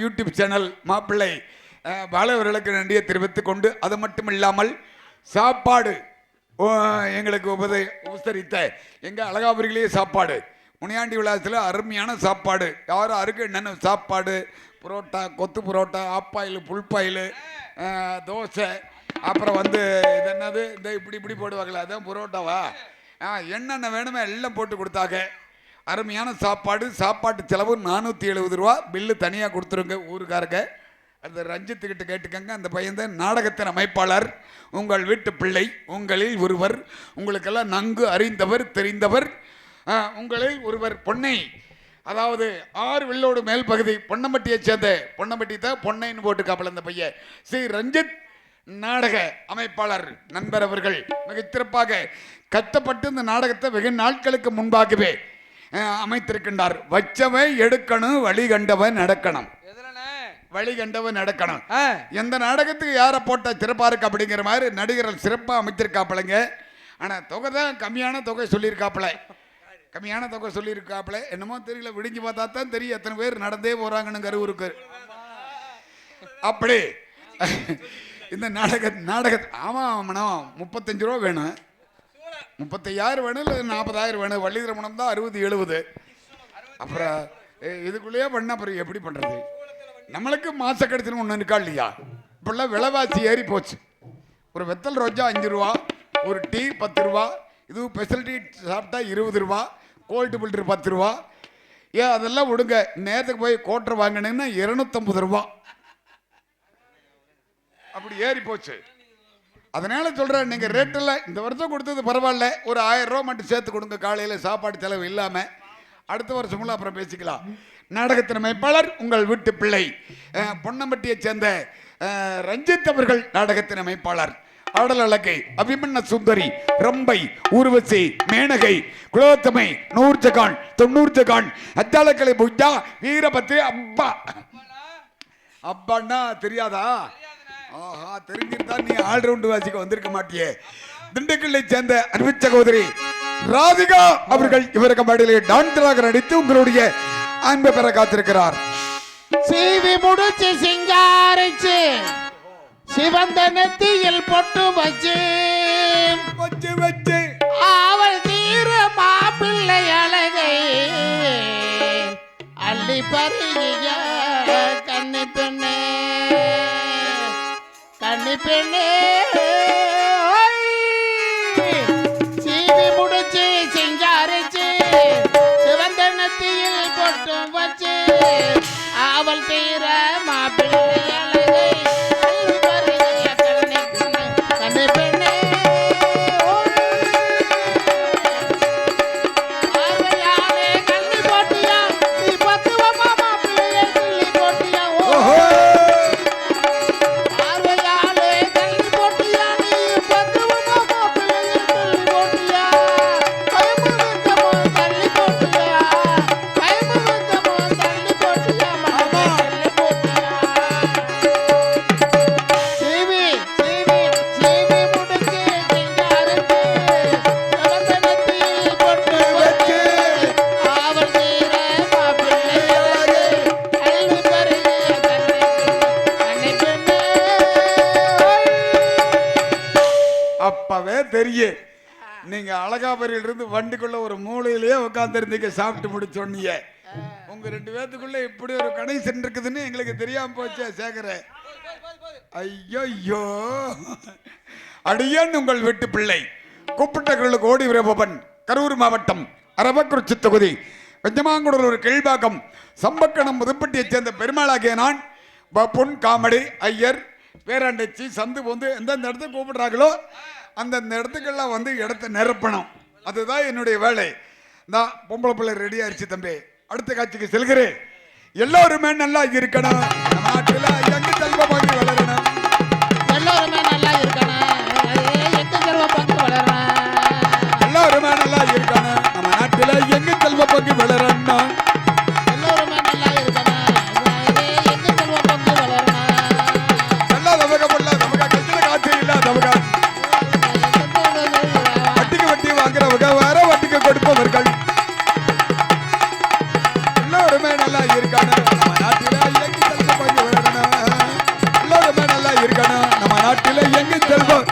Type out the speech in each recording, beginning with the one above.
YouTube channel மாப்பிள்ளை பாலவர்களுக்கு நன்றியை தெரிவித்துக் கொண்டு அது மட்டும் இல்லாமல் சாப்பாடு எங்களுக்கு உபதை உபசரித்த எங்கள் அழகாபுரிகளே சாப்பாடு. முனியாண்டி விழாத்தில் அருமையான சாப்பாடு. யாரும் அருக்கு என்னென்ன சாப்பாடு? புரோட்டா கொத்து புரோட்டா ஆப்பாயில் புல்பாயில் தோசை அப்புறம் வந்து இது என்னது? இந்த இப்படி இப்படி போடுவாங்களே அதான் புரோட்டாவா? என்னென்ன வேணுமோ எல்லாம் போட்டு கொடுத்தாங்க. அருமையான சாப்பாடு சாப்பாட்டு செலவு நானூற்றி எழுபது ரூபா. பில்லு தனியாக கொடுத்துருங்க ஊருக்காரங்க அந்த ரஞ்சித்துக்கிட்ட கேட்டுக்கங்க அந்த பையன் தான் நாடகத்தின் அமைப்பாளர். உங்கள் வீட்டு பிள்ளை உங்களில் ஒருவர். உங்களுக்கெல்லாம் நன்கு அறிந்தவர் தெரிந்தவர். உங்களில் ஒருவர் பொன்னை. அதாவது ஆறு வில்லோடு மேல் பகுதி பொன்னம்பட்டியை சேர்ந்த பொன்னம்பட்டி தான் பொன்னைன்னு போட்டுக்காப்பல அந்த பையன். ஸ்ரீ ரஞ்சித் நாடக அமைப்பாளர் நண்பர் அவர்கள். மிக சிறப்பாக கஷ்டப்பட்டு இந்த நாடகத்தை வெகு நாட்களுக்கு முன்பாகவே அமைத்திருக்கின்றார். வச்சவன் எடுக்கணும் வழி கண்டவன் நடக்கணும். வழி கண்டவன் நடக்கணும். எந்த நாடகத்துக்கு யாரை போட்டா சிறப்பாக இருக்கு அப்படிங்கிற மாதிரி நடிகர்கள் சிறப்பாக அமைத்திருக்காப்பிளைங்க ஆனால் தொகை தான் கம்மியான தொகை சொல்லியிருக்காப்புல. கம்மியான தொகை சொல்லியிருக்காப்புல. என்னமோ தெரியல. விடிஞ்சு பார்த்தா தான் தெரியும். எத்தனை பேர் நடந்தே போகிறாங்கன்னு கருவுருக்கு அப்படி. இந்த நாடக நாடக ஆமாம் மனம் முப்பத்தஞ்சு ரூபா வேணும். முப்பத்தையாயிரம் வேணும் இல்லை நாற்பதாயிரம் வேணும். வள்ளிதிரமணம் தான் அறுபது எழுபது. அப்புறம் இதுக்குள்ளேயே பண்ண அப்புறம் எப்படி பண்ணுறது நம்மளுக்கு மாச கடைசின்னு ஒன்று இருக்கா இல்லையா? இப்பெல்லாம் விலைவாசி ஏறி போச்சு. ஒரு வெத்தல் ரோஜா அஞ்சு ரூபா ஒரு டீ பத்து ரூபா இது ஸ்பெஷல் டீ சாப்பிட்டா இருபது ரூபா கோல்டு பில்டர் பத்து ரூபா. ஏன் அதெல்லாம் விடுங்க. நேரத்துக்கு போய் கோட்டர் வாங்கினீங்கன்னா இருநூத்தம்பது ரூபா. அப்படி ஏறி போச்சு. அதனால் சொல்கிறேன் நீங்கள் ரேட்டில் இந்த வருஷம் கொடுத்தது பரவாயில்ல. ஒரு ஆயிரம் ரூபா மட்டும் சேர்த்து கொடுங்க காலையில் சாப்பாடு செலவு இல்லாமல் அடுத்த வருஷமுள்ள அப்புறம் பேசிக்கலாம். நாடகத்தின் அமைப்பாளர் உங்கள் வீட்டு பிள்ளை பொன்னம்பட்டியை பொன்னம்பட்டியைச் சேர்ந்த ரஞ்சித் அவர்கள் நாடகத்தின் அமைப்பாளர். ஆடல் அழகை அபிமன்ன சுந்தரி ரம்பை ஊர்வசி மேனகை குலோத்தமை நூறு ஜகான் தொண்ணூறு ஜகான் அத்தாளக்கலை புஜா வீரபத்ரி அப்பா. அப்பான்னா தெரியாதா? ஆஹா தெரிஞ்சிருந்தா நீ ஆல்ரவுண்டு வாசிக்க வந்திருக்க மாட்டியே. திண்டுக்கல்லை சேர்ந்த அன்பு சகோதரி ராதிகா அவர்கள் இவருக்கு மடியிலே டான்டராக நடித்து உங்களுடைய அன்பை பெற காத்திருக்கிறார். சீவி முடிச்சு சிங்காரிச்சு சிவந்த நெத்தியில் பொட்டு வச்சு வச்சு வச்சு. அவள் தீர மாப்பிள்ளை அழகை அள்ளி பருகிய கண்ணி பெண்ணே. பெண்ணே மூலையிலேயே உட்காந்துருந்தீங்க சாப்பிட்டு முடிச்சோன்னீங்க உங்க ரெண்டு பேத்துக்குள்ள இப்படி ஒரு கனெக்ஷன் இருக்குதுன்னு எங்களுக்கு தெரியாம போச்சே சேகர. ஐயோ அடியான் உங்கள் வீட்டு பிள்ளை. கூப்பிட்ட ஓடி விரபவன் கரூர் மாவட்டம் அரவக்குறிச்சி தொகுதி. வெஞ்சமாங்குடர் ஒரு கீழ்பாக்கம். சம்பக்கணம் முதுப்பட்டியைச் சேர்ந்த பெருமாளாகிய நான் ப- பொன் காமெடி ஐயர் பேராண்டச்சி சந்து வந்து எந்தெந்த இடத்துக்கு கூப்பிடுறாங்களோ அந்தந்த இடத்துக்கெல்லாம் வந்து இடத்த நிரப்பணும். அதுதான் என்னுடைய வேலை. நான் பொம்பளை பிள்ளை ரெடி ஆயிடுச்சு தம்பி. அடுத்த காட்சிக்கு செல்கிறேன். எல்லோருமே நல்லா இருக்கணும். நாட்டில் நாட்டில எங்கு செல்வோம்?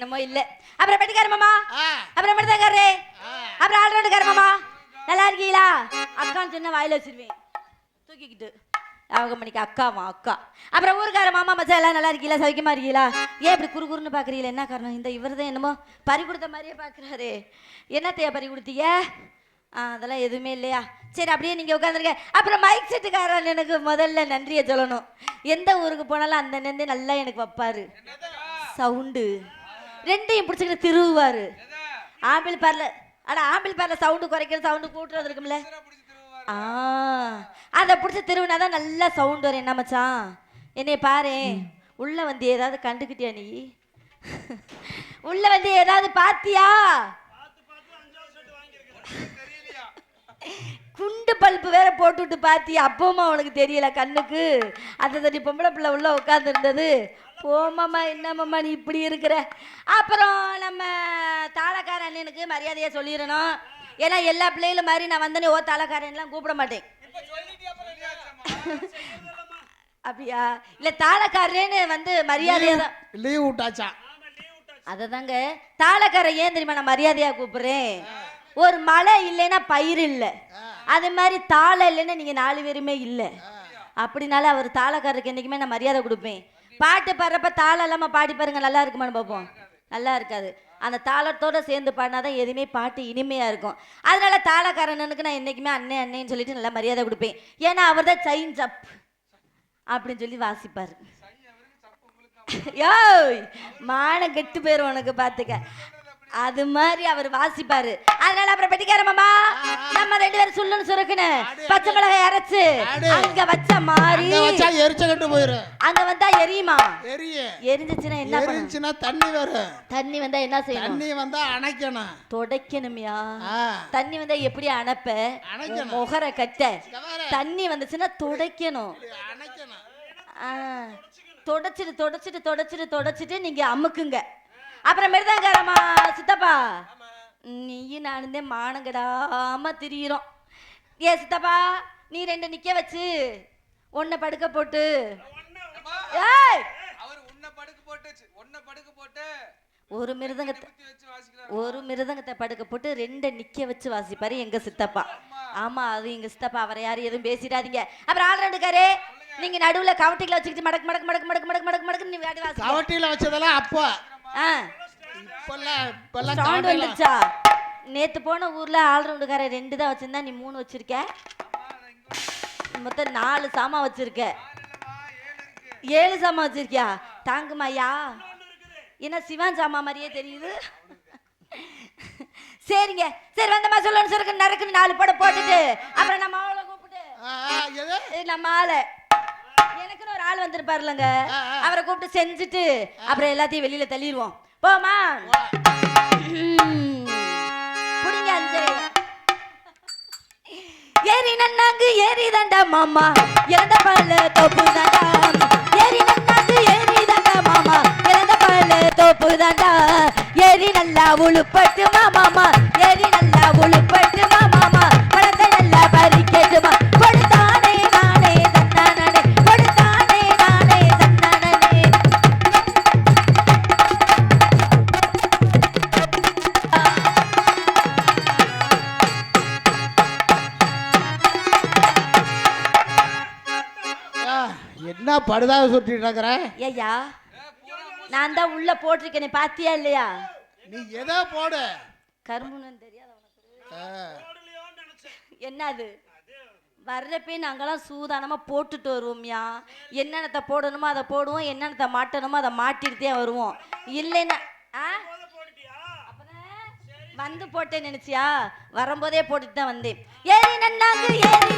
என்னமோ இல்ல. அப்புறம் பெட்டிக்கார மாமா? ஆ, அப்புறம் ஆ. அப்புறம் ஆல்ரவுண்டுக்கார மாமா? நல்லா இருக்கீங்களா? அக்கான்னு சொன்ன வாயில வச்சிருவேன். தூக்கிக்கிட்டு. அவங்க மணிக்கு அக்காவா அக்கா. அப்புறம் ஊருக்கார மாமா மச்சான் எல்லாம் நல்லா இருக்கீங்களா? சௌக்கியமா இருக்கீங்களா? ஏன் இப்படி குறுகுறுன்னு பாக்குறீங்களா? என்ன காரணம்? இந்த இவர் தான் என்னமோ பறி கொடுத்த மாதிரியே பாக்குறாரு. என்னத்தையா பறி கொடுத்தீங்க? அதெல்லாம் எதுவுமே இல்லையா? சரி அப்படியே நீங்க உட்காந்துருங்க அப்புறம் மைக் செட்டுக்காரன் எனக்கு முதல்ல நன்றியை சொல்லணும். எந்த ஊருக்கு போனாலும் அந்த நன்றி நல்லா எனக்கு வைப்பாரு. சவுண்டு ரெண்டையும் பிடிச்சிக்கிட்டு திருவுவாரு. ஆம்பிள் பார்ல அட ஆம்பிள் பார்ல சவுண்டு குறைக்கிற சவுண்டு கூட்டுறது இருக்கும்ல. ஆ அதை பிடிச்சி திருவினா தான் நல்லா சவுண்ட் வரும். என்ன மச்சான்? என்னைய பாரு. உள்ள வந்து ஏதாவது கண்டுக்கிட்டியா நீ? உள்ள வந்து ஏதாவது பாத்தியா? குண்டு பல்பு வேற போட்டுவிட்டு பாத்தியா? அப்போமா உனக்கு தெரியல கண்ணுக்கு. அந்த தண்ணி பொம்பளை பிள்ளை உள்ள உட்கார்ந்து இருந்தது போமாம்மா என்னம்மா நீ இப்படி இருக்கிற? அப்புறம் நம்ம தாளக்கார அண்ணனுக்கு மரியாதையா சொல்லிடணும். ஏன்னா எல்லா பிள்ளைகளும் மாதிரி நான் வந்தனே ஓ தாளக்காரன்லாம் கூப்பிட மாட்டேன். அப்படியா? இல்ல தாளக்காரன்னு வந்து மரியாதையா தான் லீவ் விட்டாச்சா? அதை தாங்க தாளக்கார ஏன் தெரியுமா நான் மரியாதையா கூப்பிடுறேன்? ஒரு மழை இல்லைன்னா பயிர் இல்லை. அது மாதிரி தாளை இல்லைன்னா நீங்க நாலு பேருமே இல்லை. அப்படினால அவர் தாளக்காரருக்கு என்னைக்குமே நான் மரியாதை கொடுப்பேன். பாட்டு பாடுறப்ப தாளம் இல்லாம பாடி பாருங்க நல்லா இருக்குமான்னு பார்ப்போம். நல்லா இருக்காது. அந்த தாளத்தோட சேர்ந்து பாடினாதான் எதுவுமே பாட்டு இனிமையா இருக்கும். அதனால தாளக்காரனுக்கு நான் என்னைக்குமே அண்ணே அண்ணேன்னு சொல்லிட்டு நல்லா மரியாதை கொடுப்பேன். ஏன்னா அவர் தான் சைன் ஜப் அப்படின்னு சொல்லி வாசிப்பாரு. யோய் மானம் கெட்டு போயிரும் உனக்கு பாத்துக்க அது மாதிரி அவர் வாசிப்பாரு. அதனால அப்புறம் பெட்டிக்கார மாமா. நம்ம ரெண்டு பேரும் சுள்ளுன்னு சுருக்குன்னு பச்சை மிளகாய் அரைச்சு. அங்க வச்ச மாதிரி வச்சா எரிச்ச கட்டு போயிரும். அங்க வந்தா எரியுமா? எரிய. எரிஞ்சிச்சுன்னா என்ன தண்ணி வரும். தண்ணி வந்தா என்ன செய்யணும்? தண்ணி வந்தா அணைக்கணும். துடைக்கணுமியா. தண்ணி வந்தா எப்படி அணைப்ப. முகர கட்ட. தண்ணி வந்துச்சுன்னா துடைக்கணும். தொடச்சிட்டு தொடச்சிட்டு தொடச்சிட்டு தொடச்சிட்டு நீங்க அமுக்குங்க. அப்புறம் மிருதங்காரமா சித்தப்பா. நீயும் நானும் தான் மானம் கெடாம திரியிறோம். ஏ சித்தப்பா நீ ரெண்டு நிக்க வச்சு ஒன்ன படுக்க போட்டு. ஏய்! அவர் உன்னை படுக்க போட்டு உன்னை படுக்க போட்டு ஒரு மிருதங்கத்தை குத்தி வச்சு வாசிக்கிறார். ஒரு மிருதங்கத்தை படுக்க போட்டு ரெண்டை நிக்க வச்சு வாசிப்பாரு எங்க சித்தப்பா. ஆமா. அது எங்க சித்தப்பா. அவரை யாரும் எதுவும் பேசிடாதீங்க. அப்புறம் ஆள் ரெண்டுக்காரு நீங்க நடுவுல கவட்டில வச்சுக்கிட்டு மடக்கு மடக்கு மடக்கு மடக்கு மடக்கு மடக்கு மடக்கு நீ வாடி வாசி கவட்டியில வச்சதெல்லாம் அப்போ. சவுண்ட் வந்துச்சா? நேத்து போன ஊர்ல ஆள் ரவுண்டுக்கார ரெண்டு தான் வச்சிருந்தா நீ மூணு வச்சிருக்க? மொத்தம் நாலு சாமான் வச்சிருக்க. ஏழு சாமான் வச்சிருக்கியா? தாங்குமாயா என்ன சிவான் சாமா மாதிரியே தெரியுது. சரிங்க. சரி வந்தமா சொல்லணும் சொல்லுங்க. நறுக்குன்னு நாலு போட போட்டுட்டு அப்புறம் நம்ம ஆளை கூப்பிட்டு. நம்ம ஆளை. எனக்குன்னு ஒரு ஆள் வந்திருப்பாருலங்க. அவரை கூப்பிட்டு செஞ்சுட்டு அப்புறம் எல்லாத்தையும் வெளியில தள்ளிடுவோம். போமா புடிங்க அஞ்சரை ஏறி நன்னாங்கு ஏறி தண்டா மாமா. இறந்த பால தோப்பு தாண்டா. ஏறி நன்னாங்கு ஏறி தண்டா மாமா. இறந்த பால தோப்பு தாண்டா. ஏறி நல்லா உழுப்பட்டு மாமா. படுதாக சுட்டிட்டு இருக்கிற ஐயா நான் தான் உள்ள போட்டிருக்கேனே பாத்தியா இல்லையா? நீ எதோ போடு? கரும்புன்னு தெரியாத உனக்கு. என்னது? வர்றப்பே நாங்கெல்லாம் சூதானமா போட்டுட்டு வருவோம்யா. என்னென்னத்தை போடணுமோ அதை போடுவோம் என்னென்னத்தை மாட்டணுமோ அதை மாட்டிட்டு வருவோம். இல்லைன்னா ஆ? வந்து போட்டேன் நினைச்சியா? வரும்போதே போட்டுட்டு தான் வந்தேன். ஏறி நன்னாங்க ஏறி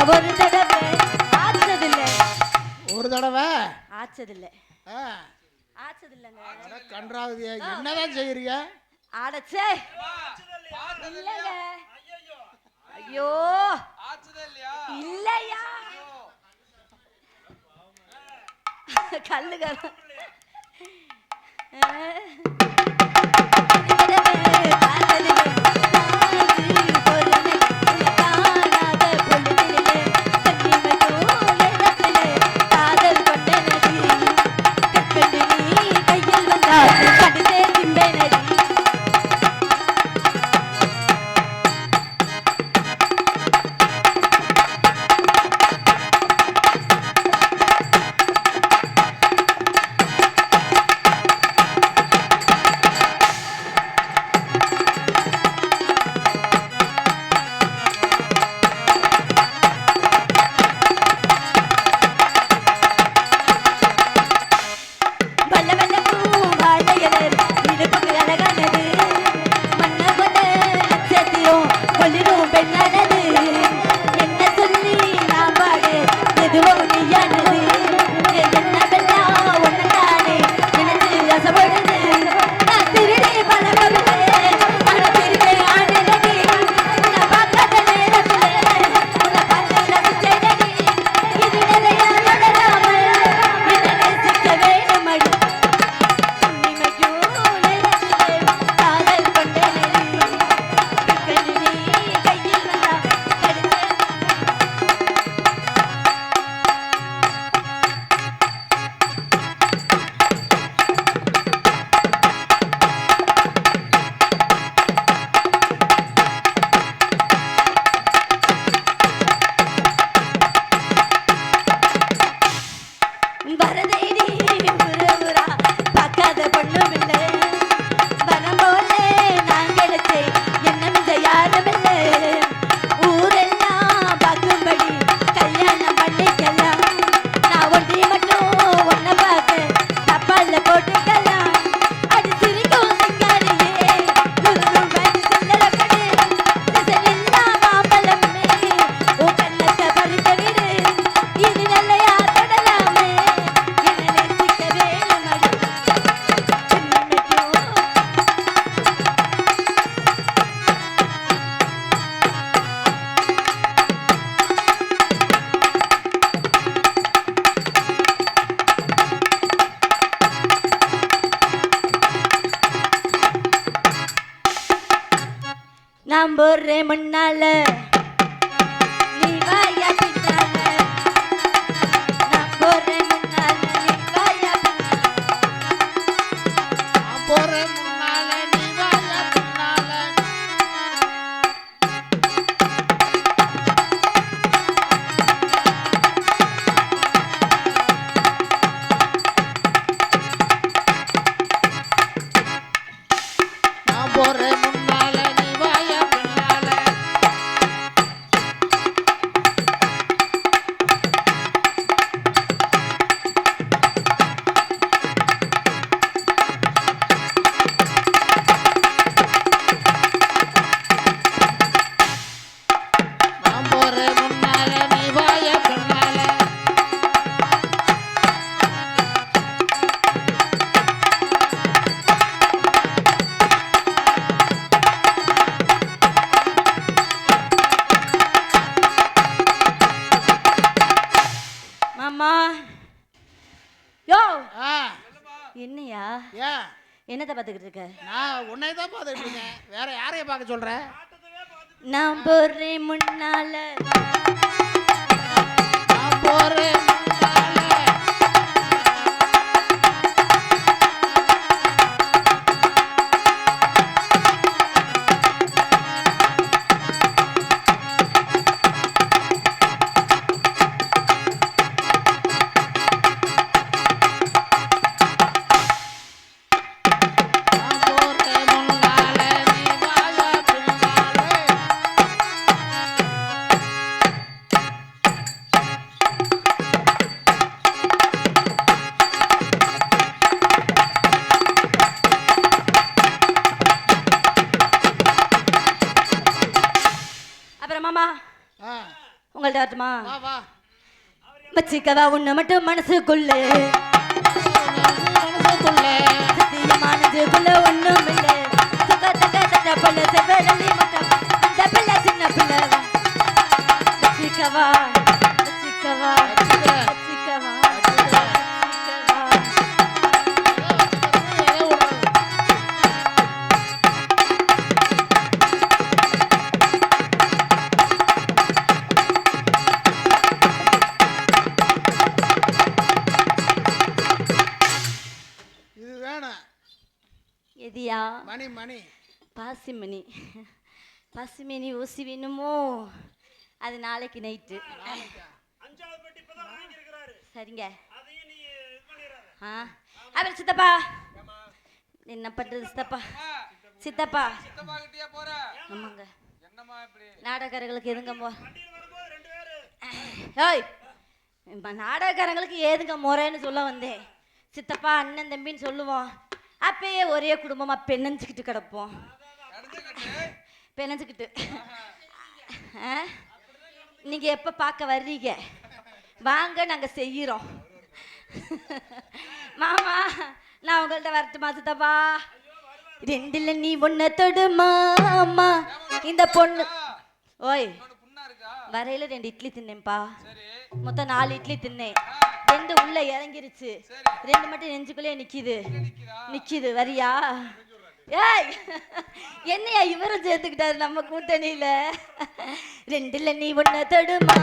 நான் ஒரு தடவை ஆச்சதில்லை ஒரு தடவை? ஆச்சதில்லை. ஆச்சதில்லைங்க. கன்றாவதியா என்னதான் செய்யறீங்க? ஆடச்சே. இல்லைங்க. ஐயோ. இல்லையா? கல்லுகள் ஆ. পরে சொல்ற? நான் போறேன் முன்னால. நான் போறேன். வச்சுக்கவா உன்னை மட்டும் மனசுக்குள்ள. மனசுக்குள்ள. ஒண்ணும் இல்ல சுக தக மட்டும் பிள்ளை சின்ன பிள்ளை வச்சுக்கவா வச்சுக்கவா வச்சுக்க. வச்சுக்கவா மணி மணி பாசிமணி. பாசிமணி ஊசி வேணுமோ? அது நாளைக்கு நைட்டு சரிங்க. ஆ. அப்புறம் சித்தப்பா. என்ன பண்றது சித்தப்பா? சித்தப்பா. சித்தப்பா. கிட்டயா போற? ஆமாங்க. நாடகக்காரங்களுக்கு எதுங்க மோ ஏய் நாடகக்காரங்களுக்கு ஏதுங்க முறைன்னு சொல்ல வந்தேன். சித்தப்பா அண்ணன் தம்பின்னு சொல்லுவோம். அப்பயே ஒரே குடும்பமா பெண்ணஞ்சுக்கிட்டு கிடப்போம். பெண்ணஞ்சுக்கிட்டு ஆ? நீங்க எப்ப பார்க்க வர்றீங்க? வாங்க நாங்க செய்யறோம். மாமா நான் உங்கள்ட்ட வரட்டுமா? சித்தப்பா ரெண்டுல நீ ஒன்ன தொடு மாமா. இந்த பொண்ணு. ஓய் வரையில ரெண்டு இட்லி தின்னேன்ப்பா. மொத்தம் நாலு இட்லி தின்னேன். ரெண்டு உள்ள இறங்கிருச்சு. ரெண்டு மட்டும் நெஞ்சுக்குள்ளே நிக்குது. நிக்குது வரியா? ஏய்! என்னையா இவரும் சேர்த்துக்கிட்டாரு நம்ம கூட்டணியில? ரெண்டுல நீ ஒன்ன தொடுமா?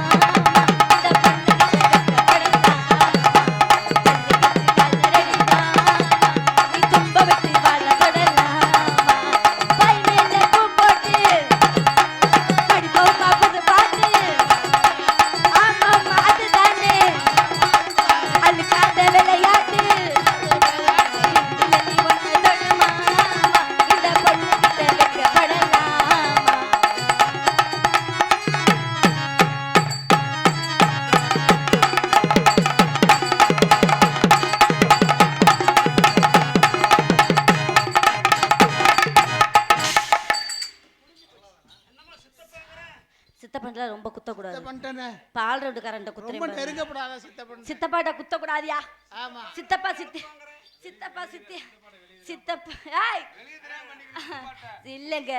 ஆமா. சித்தப்பா சித்தி. சித்தப்பா சித்தி. சித்தப்பா இல்லைங்க.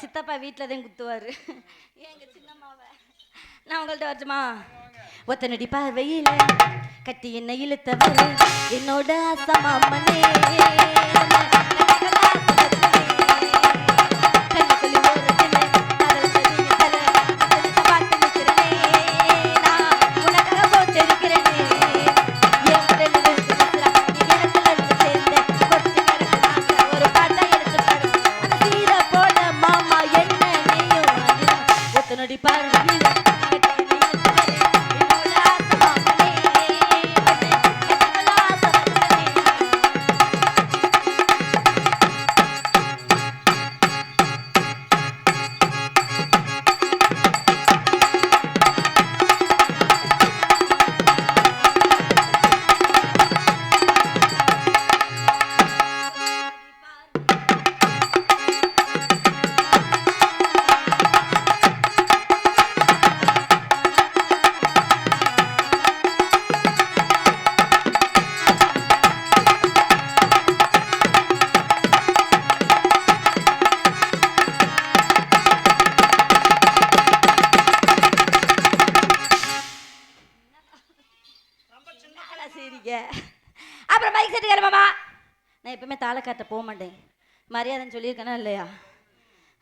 சித்தப்பா வீட்டில் தான் குத்துவாரு. ஏங்க சின்னம்மாவை? நான் உங்கள்ட்ட வரட்டுமா? ஒத்தனடி பார்வையில கட்டி என்ன இழுத்தவர். என்னோட அசமாமனே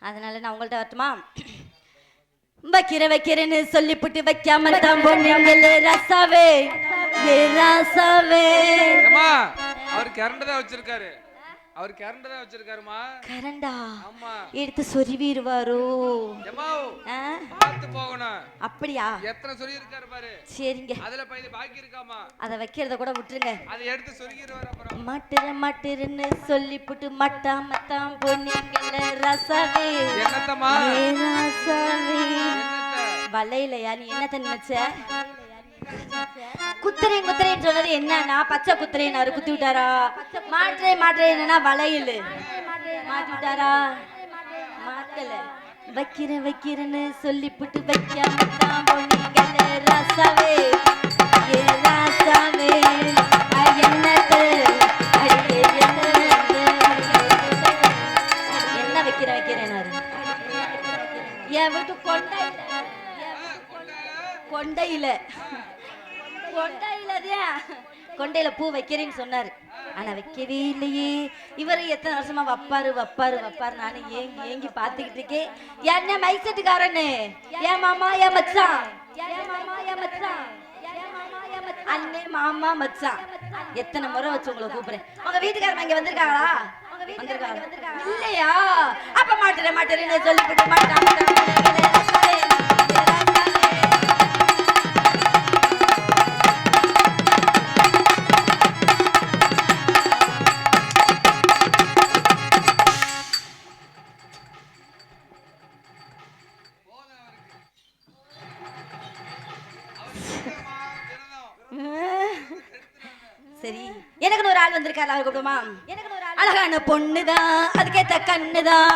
அதனால நான் உங்கள்ட்ட வரட்டுமா? வைக்கிற வைக்கிறேன்னு சொல்லிப்புட்டு வைக்காம தான் பொண்ணுங்களே ரசாவே. ராசாவே. அவர் கரண்ட் தான் வச்சிருக்காரு. அவர் கரண்ட் தான் வச்சிருக்காருமா. கரண்டா? ஆமா. எடுத்து சொருவிடுவாரோ? பார்த்து போகணும். அப்படியா? எத்தனை சொல்லி இருக்காரு பாரு. சரிங்க. அதுல பையன் பாக்கி இருக்காமா? அதை வைக்கிறத கூட விட்டுருங்க. அதை எடுத்து சொருகிடுவார் அப்புறம். மாட்டுற மாட்டுறன்னு சொல்லிப்புட்டு மட்டாமத்தான் பொண்ணுங்கள ரசாவே. என்னத்தம்மா? ஏ ராசாவே. வலையிலையா நீ? என்னத்த நினைச்ச? குத்துறேன் குத்துறேன்னு சொன்னது என்னன்னா பச்சை குத்துறேன்னாரு குத்தி விட்டாரா? மாற்றே மாற்றே என்னன்னா வளையல். மாற்றி விட்டாரா? மாத்தல வைக்கிறேன் வைக்கிறேன்னு சொல்லிப்புட்டு வைக்காம தான் போனீங்கல்ல ராசாவே. ஏ ராசாவே என்னது? என்ன வைக்கிறேன் என் வீட்டு கொண்டையில. கொண்டையில. கொண்டையில கொண்டையில பூ வைக்கிறேன்னு சொன்னாரு. ஆனா வைக்கவே இல்லையே இவரு எத்தனை வருஷமா வப்பாரு வப்பாரு வப்பாரு. நானு ஏங்கி ஏங்கி பாத்துக்கிட்டு இருக்கேன். என்ன மைசெட்டுக்காரன்னு ஏன் மாமா ஏன் மச்சான். ஏன் மாமா ஏன் மச்சான். மாமா ஏன் மச்சான்? அண்ணே மாமா மச்சான். எத்தனை முறை வச்சு உங்களை கூப்பிடுறேன். உங்க வீட்டுக்காரங்க இங்க வந்திருக்காங்களா? வந்திருக்காங்க இல்லையா? அப்ப மாட்டுறேன் மாட்டுறேன்னு சொல்லிவிட்டு மாட்டாங்க. சரி. எனக்கு ஒரு ஆள் வந்திருக்காரு. அவர் கூப்பிடுமா எனக்கு ஒரு அழகான பொண்ணுதான் அதுக்கேத்த கண்ணுதான்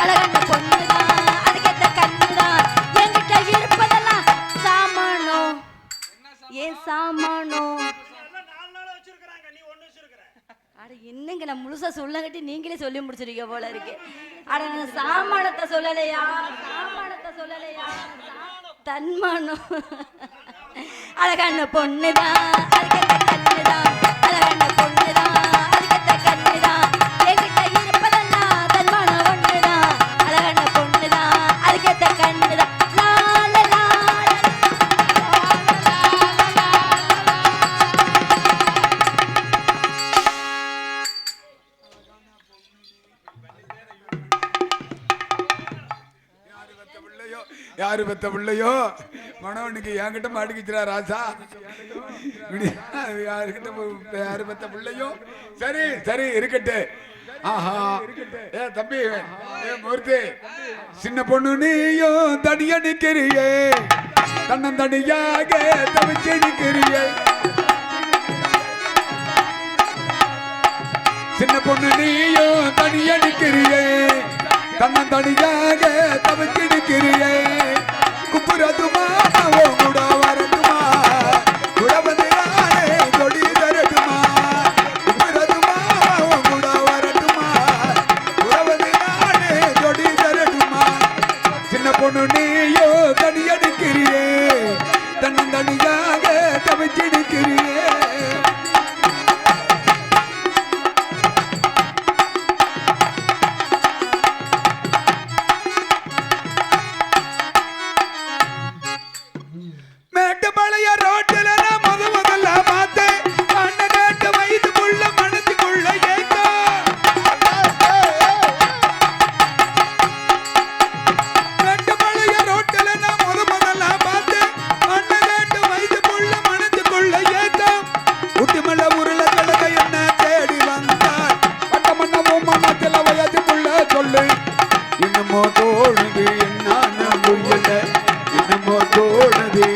அழகான பொண்ணுதான் அதுக்கேத்த கண்ணுதான் என்கிட்ட இருப்பதெல்லாம் சாமானோ? ஏன் சாமானோ? அட என்னங்க நான் முழுசா சொல்லங்கட்டி நீங்களே சொல்லி முடிச்சிருக்க போல இருக்கு. அட நான் சாமானத்தை சொல்லலையா? சாமானத்தை சொல்லலையா? தன்மானம் அழகான பொண்ணுதான் அதுக்கேத்த கண்ணுதான் அழகான பொண்ணுதான் அதுக்கேத்த கண்ணுதான் என்கிட்ட இருப்பதெல்லாம் தன்மானம் ஒண்ணுதான் அழகான பொண்ணுதான் அதுக்கேத்த கண்ணுதான் யாரு பெத்த பிள்ளையோ மனவனுக்கு என்கிட்ட மாட்டிக்கிச்சுரா ராசா யாருக்கிட்ட யாரு பத்த பிள்ளையும்? சரி சரி இருக்கட்டு. ஆஹா. ஏ தம்பி ஏ மூர்த்தி. சின்ன பொண்ணு நீயும் தனியா நிக்கிறியே. தன்னந்தனியாக தவிச்சு நிக்கிறியே. சின்ன பொண்ணு நீயும் தனியா நிக்கிறியே. தன்னந்தனியாக தவிச்சு நிக்கிறியே. குப்புறதுமா தோணுது